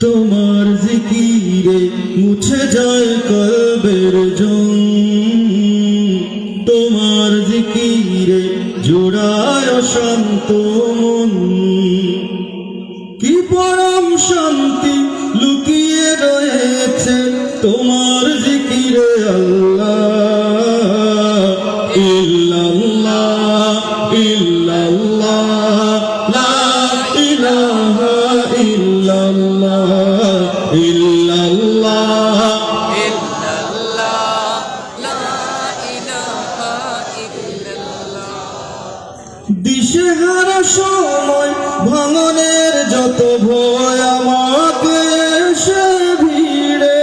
তোমার জিকিরে মুছে যায় কলবের জং তোমার জিকিরে জোড়ায় শান্ত মন। কি পরম শান্তি লুকিয়ে রয়েছে তোমার জিকিরে আল্লাহ। দিশেহারা সময়, ভাঙনের যত ভয় আমাকে সে ভিড়ে।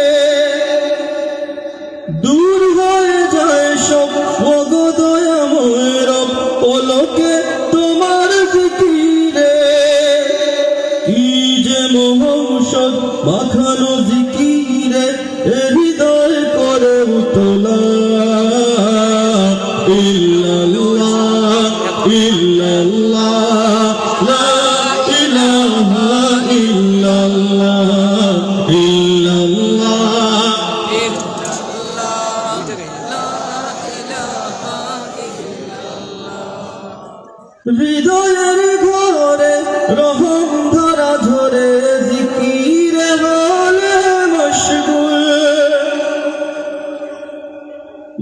দূর হয়ে যায় সব অগদয়াময় রব, পলকে তোমার জিকিরে কি যে মহৌষধ মাখানো জিকিরে হৃদয় করে উতলা। হৃদয়ের ঘরে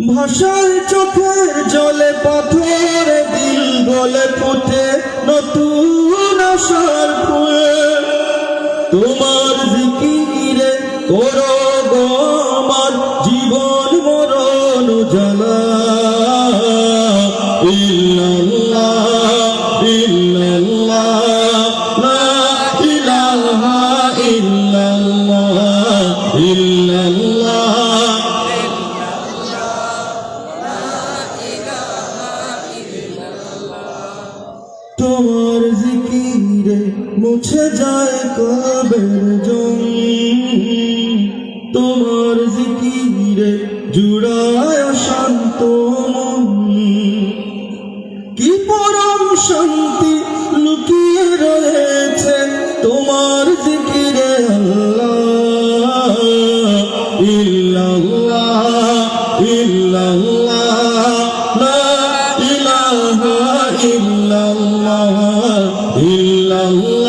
ভাষায় চোখের জলে পাথর গলে ফুটে নতুন আশার ফুল। তোমার জিকিরে করো গো জীবন মরণ জ্বালা। ইল্লাল্লাহ ইল্লাল্লাহ। তোমার জিকিরে মুছে যায় কবের জং। তোমার জিকিরে জুড়ায় শান্ত কি পরম শান্তি লুকিয়ে রয়েছে তোমার জিকির الله